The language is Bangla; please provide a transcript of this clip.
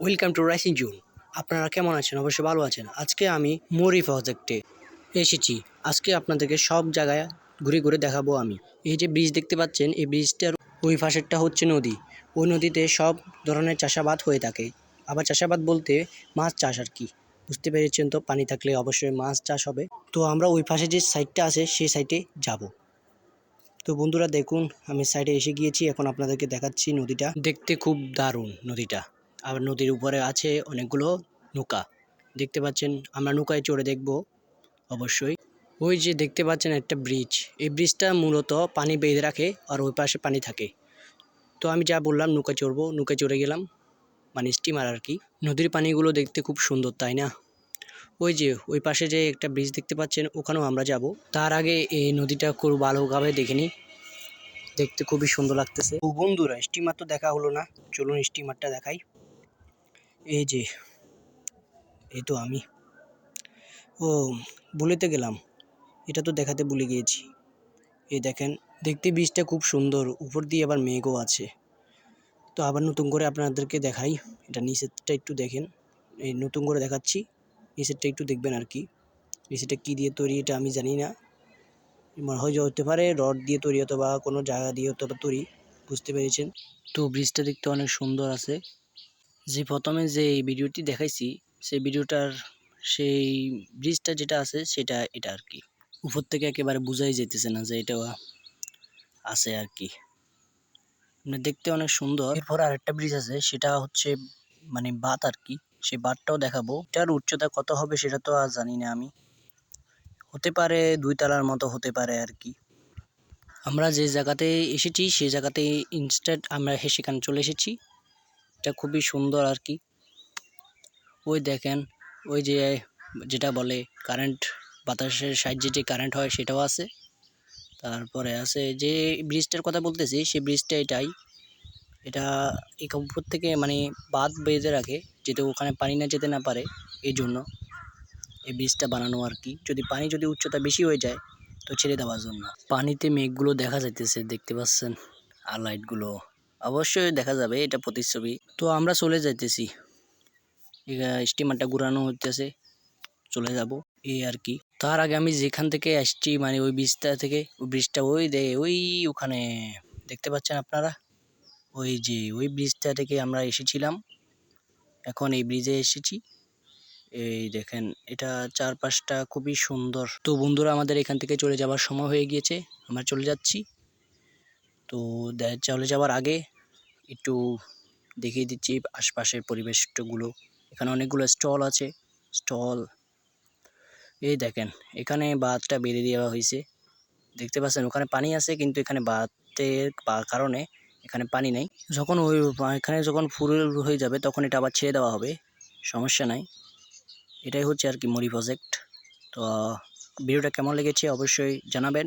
ওয়েলকাম টু রাইসিং জুন আপনারা কেমন আছেন? অবশ্যই ভালো আছেন। আজকে আমি মরি প্রজেক্টে এসেছি। আজকে আপনাদেরকে সব জায়গায় ঘুরে ঘুরে দেখাবো আমি। এই যে ব্রিজ দেখতে পাচ্ছেন, এই ব্রিজটার ওই পাশেরটা হচ্ছে নদী। ওই নদীতে সব ধরনের চাষাবাদ হয়ে থাকে। আবার চাষাবাদ বলতে মাছ চাষ আর কি। বুঝতে পেরেছেন তো? পানি থাকলে অবশ্যই মাছ চাষ হবে। তো আমরা ওই পাশে যে সাইডটা আছে, সেই সাইডে যাব। তো বন্ধুরা, দেখুন, আমি সাইডে এসে গিয়েছি। এখন আপনাদেরকে দেখাচ্ছি নদীটা। দেখতে খুব দারুণ নদীটা। আর নদীর উপরে আছে অনেকগুলো নৌকা। দেখতে পাচ্ছেন, আমরা নৌকায় চড়ে দেখব, অবশ্যই। ওই যে দেখতে পাচ্ছেন একটা ব্রিজ এই ব্রিজটা মূলত পানি বেঁধে রাখে আর ওই পাশে পানি থাকে। তো আমি যা বললাম নৌকায় চড়বো নৌকায় চড়ে গেলাম। মানে স্টিমার আর কি। নদীর পানিগুলো দেখতে খুব সুন্দর, তাই না? ওই যে, ওই পাশে যে একটা ব্রিজ দেখতে পাচ্ছেন, ওখানেও আমরা যাব। তার আগে এই নদীটা খুব ভালোভাবে দেখে নিই। দেখতে খুবই সুন্দর লাগতেছে। বন্ধুরা স্টিমার তো দেখা হলো না। চলুন স্টিমারটা দেখাই। এই যে, এই তো আমি। ও, বলেতে গেলাম। এটা তো দেখাতে ভুলে গিয়েছি। এই দেখেন, দেখতে বীজটা খুব সুন্দর। উপর দিয়ে আবার মেঘও আছে। তো আবার নতুন করে আপনাদেরকে দেখাই। এটা নিচেরটা একটু দেখেন। এই নতুন করে দেখাচ্ছি। নিচেরটা একটু দেখবেন আর কি। নিচেরটা কী দিয়ে তৈরি এটা আমি জানি না। হয় হতে পারে রড দিয়ে তৈরি অথবা কোনো জায়গা দিয়ে হতে তৈরি। বুঝতে পেরেছেন? তো ব্রিজটা দেখতে অনেক সুন্দর আছে। যে প্রথমে যে ভিডিওটি দেখাইছি, সেই ভিডিওটার সেই ব্রিজটা যেটা আছে, সেটা এটা আর কি। উপর থেকে একেবারে বোঝাই যেতেছে না যে এটা আছে আর কি। মানে দেখতে অনেক সুন্দর। এরপর আরেকটা ব্রিজ আছে, সেটা হচ্ছে মানে বাত আর কি। সেই বাতটাও দেখাবো। এটার উচ্চতা কত হবে সেটা তো আর জানি না আমি। হতে পারে দুই তলার মতো হতে পারে আর কি। আমরা যে জায়গাতে এসেছি সেই জায়গাতে ইনস্ট্যান্ট আমরা সেখানে চলে এসেছি। এটা খুবই সুন্দর আর কি ওই দেখেন, ওই যে যেটা বলে কারেন্ট বাতাসের সাহায্যে যে কারেন্ট হয় সেটাও আছে। তারপরে আছে যে ব্রিজটার কথা বলতেছি সেই ব্রিজটা এটাই। এটা এই উপর থেকে মানে বাদ বেঁধে রাখে যাতে ওখানে পানি না যেতে না পারে এই জন্য এই ব্রিজটা বানানো আর কি যদি পানি, যদি উচ্চতা বেশি হয়ে যায়, তো ছেড়ে দেওয়ার জন্য। পানিতে মেঘগুলো দেখা যাইতেছে, দেখতে পাচ্ছেন, আর লাইটগুলো অবশ্যই দেখা যাবে, এটা প্রতিচ্ছবি। তো আমরা চলে যাইতেছি। স্টিমারটা ঘুরানো হইতেছে। চলে যাব। এই আর কি। তার আগে আমি যেখান থেকে আসছি মানে ওই ব্রিজটা থেকে, ওই ব্রিজটা ওই দে, ওই ওখানে, দেখতে পাচ্ছেন আপনারা? ওই যে, ওই ব্রিজটা থেকে আমরা এসেছিলাম। এখন এই ব্রিজে এসেছি। এই দেখেন, এটা চারপাশটা খুবই সুন্দর। তো বন্ধুরা, আমাদের এখান থেকে চলে যাওয়ার সময় হয়ে গিয়েছে। আমরা চলে যাচ্ছি। তো চলে যাওয়ার আগে একটু দেখিয়ে দিচ্ছি আশপাশের পরিবেশগুলো এখানে অনেকগুলো স্টল আছে। স্টল। এই দেখেন, এখানে বাঁধটা বেঁধে দেওয়া হয়েছে। দেখতে পাচ্ছেন, ওখানে পানি আছে, কিন্তু এখানে বাঁধের কারণে এখানে পানি নেই। যখন ওই, এখানে যখন ফুল হয়ে যাবে, তখন এটা আবার ছেড়ে দেওয়া হবে। সমস্যা নাই। এটাই হচ্ছে আর কি মরি প্রজেক্ট তো, ভিডিওটা কেমন লেগেছে অবশ্যই জানাবেন।